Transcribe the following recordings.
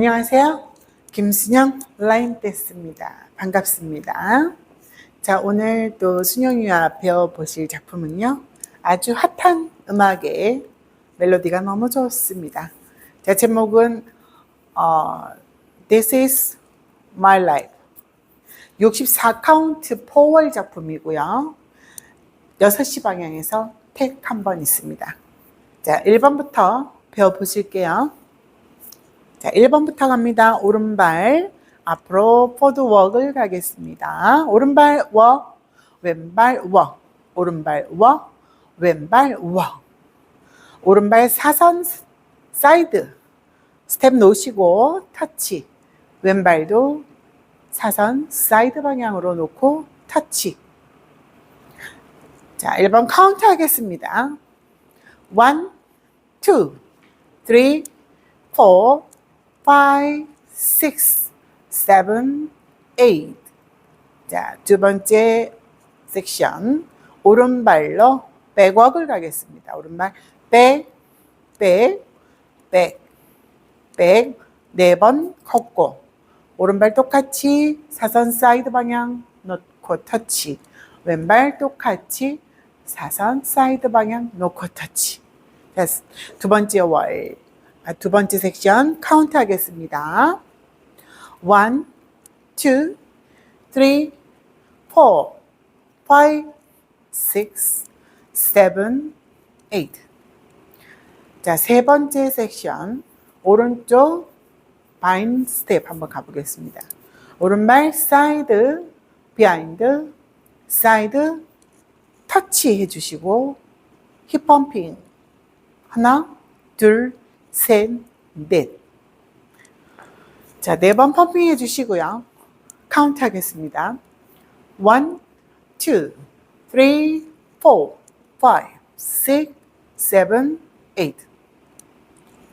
안녕하세요. 김순영 라인 댄스입니다. 반갑습니다. 자, 오늘 또 순영이와 배워보실 작품은요. 아주 핫한 음악의 멜로디가 너무 좋습니다. 자, 제목은 어, This is my life. 64카운트 포월 작품이고요. 6시 방향에서 택 한 번 있습니다. 자, 1번부터 배워보실게요. 자, 1번부터 갑니다. 오른발 앞으로 포드웍을 가겠습니다. 오른발 워, 왼발 워, 오른발 워, 왼발 워. 오른발 사선 사이드 스텝 놓으시고 터치. 왼발도 사선 사이드 방향으로 놓고 터치. 자, 1번 카운트 하겠습니다. 1, 2, 3, 4, 5, 6, 7, 8. 자, 두 번째 섹션. 오른발로 백워크를 가겠습니다. 오른발 백, 백, 백, 백. 네 번 걷고. 오른발 똑같이 사선 사이드 방향 놓고 터치. 왼발 똑같이 사선 사이드 방향 놓고 터치. 됐어. 두 번째 월. 아, 두 번째 섹션 카운트 하겠습니다. 1, 2, 3, 4, 5, 6, 7, 8. 자, 세 번째 섹션 오른쪽 바인 스텝 한번 가보겠습니다. 오른발 사이드, 비하인드, 사이드 터치 해주시고 힙 펌핑 하나, 둘, 셋, 넷. 자, 네 번 펌핑 해주시고요. 카운트 하겠습니다. 1, 2, 3, 4, 5, 6, 7, 8.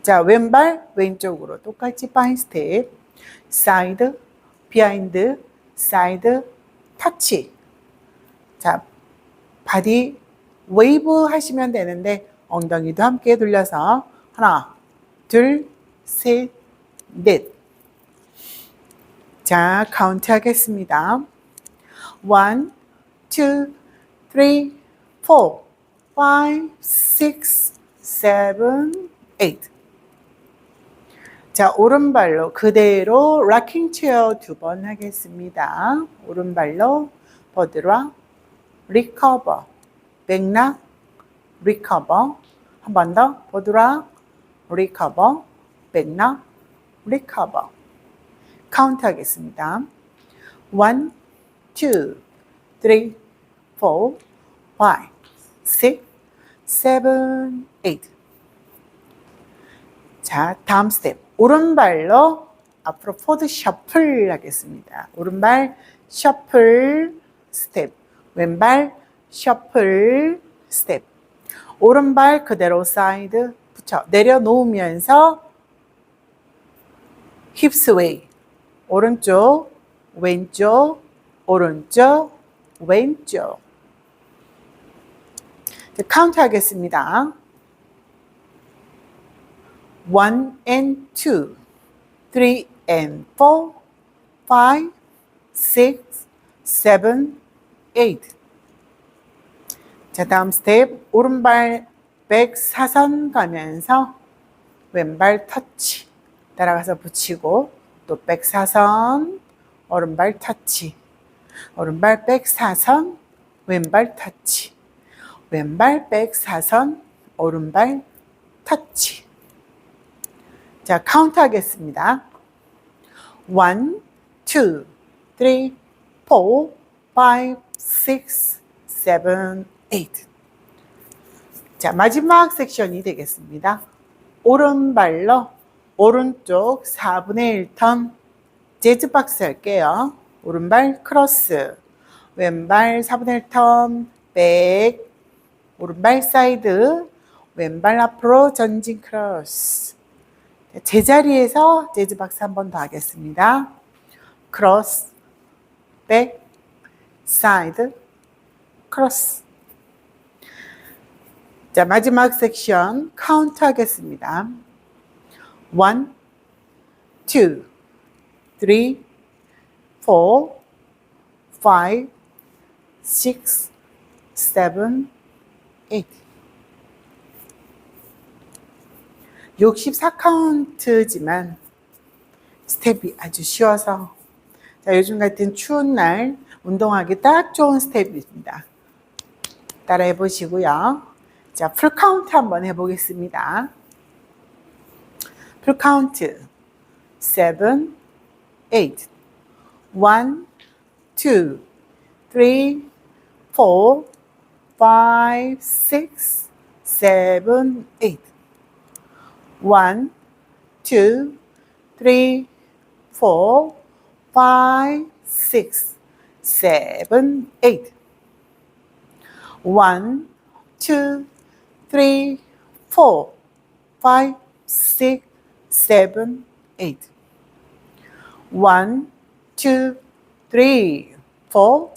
자, 왼발 왼쪽으로 똑같이 파인 스텝, 사이드, 비하인드, 사이드, 터치. 자, 바디 웨이브 하시면 되는데 엉덩이도 함께 돌려서 하나, 둘, 셋, 넷. 자, 카운트 하겠습니다. 1, 2, 3, 4, 5, 6, 7, 8. 자, 오른발로 그대로 락킹 체어 두 번 하겠습니다. 오른발로 버드라, 리커버, 백락, 리커버. 한 번 더, 버드라, 리커버, 백락, 리커버. 카운트 하겠습니다. 1, 2, 3, 4, 5, 6, 7, 8. 자, 다음 스텝. 오른발로 앞으로 포드 셔플 하겠습니다. 오른발 셔플 스텝. 왼발 셔플 스텝. 오른발 그대로 사이드 붙여 내려놓으면서 힙스 웨이. 오른쪽, 왼쪽, 오른쪽, 왼쪽. 자, 카운트 하겠습니다. 1 and 2, 3 and 4, 5, 6, 7, 8. 자, 다음 스텝. 오른발 백 사선 가면서 왼발 터치. 따라가서 붙이고 또 백 사선, 오른발 터치. 오른발 백 사선, 왼발 터치. 왼발 백 사선, 오른발 터치. 자, 카운트 하겠습니다. 1, 2, 3, 4, 5, 6, 7, 8. 자, 마지막 섹션이 되겠습니다. 오른발로 오른쪽 4분의 1턴 재즈 박스 할게요. 오른발 크로스, 왼발 4분의 1턴 백, 오른발 사이드, 왼발 앞으로 전진 크로스. 제자리에서 재즈 박스 한 번 더 하겠습니다. 크로스, 백, 사이드, 크로스. 자, 마지막 섹션 카운트 하겠습니다. 1, two, three, four, five, six, seven, eight. 64카운트지만 스텝이 아주 쉬워서 자, 요즘 같은 추운 날 운동하기 딱 좋은 스텝입니다. 따라해 보시고요. 자, 풀 카운트 한번 해보겠습니다. 풀 카운트. 7, 8, 1, 2, 3, 4, 5, 6, 7, 8. 1, 2, 3, 4, 5, 6, 7, 8. 1, 2, three, four, five, six, seven, eight. One, two, three, four,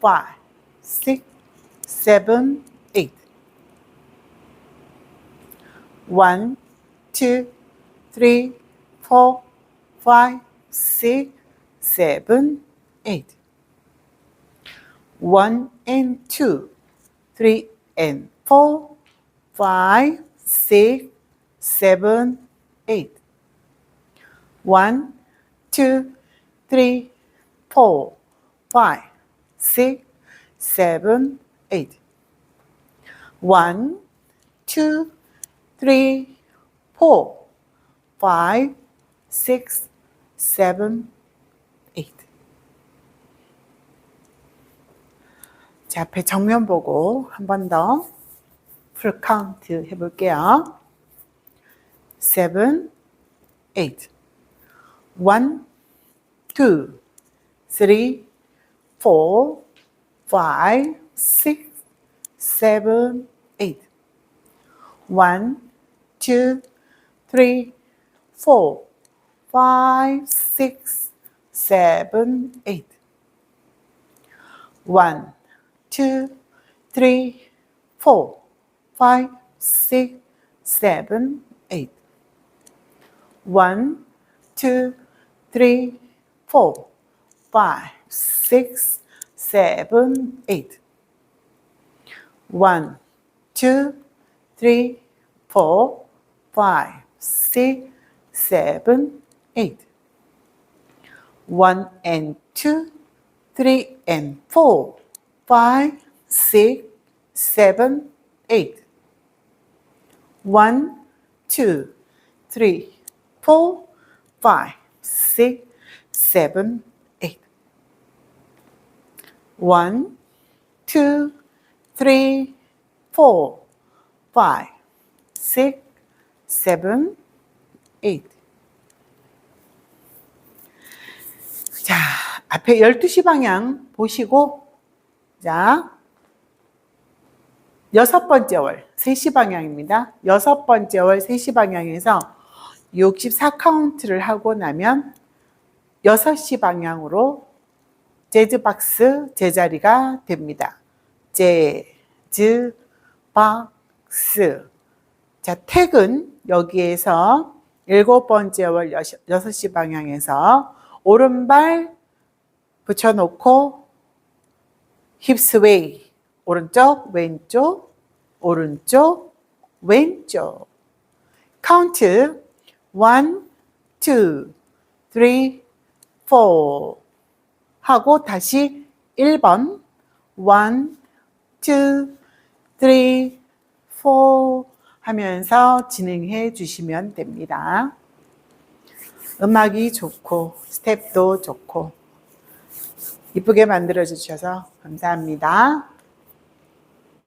five, six, seven, eight. One, two, three, four, five, six, seven, eight. One and two, three and four, 5, 6, 7, 8. 1, 2, 3, 4, 5, 6, 7, 8. 1, 2, 3, 4, 5, 6, 7, 8. 자, 앞에 정면 보고 한 번 더 풀 카운트 해볼게요. 7, 8. 1, 2, 3, 4, 5, 6, 7, 8. 1, 2, 3, 4, 5, 6, 7, 8. 1, 2, 3, 4, five, six, seven, eight. One, two, three, four, five, six, seven, eight. One, two, three, four, five, six, seven, eight. One and two, three and four, five, six, seven, eight. 1, 2, 3, 4, 5, 6, 7, 8. 1, 2, 3, 4, 5, 6, 7, 8. 자, 앞에 12시 방향 보시고, 자, 여섯 번째 월, 3시 방향입니다. 여섯 번째 월, 3시 방향에서 64카운트를 하고 나면 6시 방향으로 재즈박스 제자리가 됩니다. 재즈박스. 자, 택은 여기에서 일곱 번째 월 6시 방향에서 오른발 붙여놓고 힙스웨이 오른쪽 왼쪽 오른쪽 왼쪽 카운트 1, 2, 3, 4 하고 다시 1번 1, 2, 3, 4 하면서 진행해 주시면 됩니다. 음악이 좋고 스텝도 좋고 이쁘게 만들어 주셔서 감사합니다.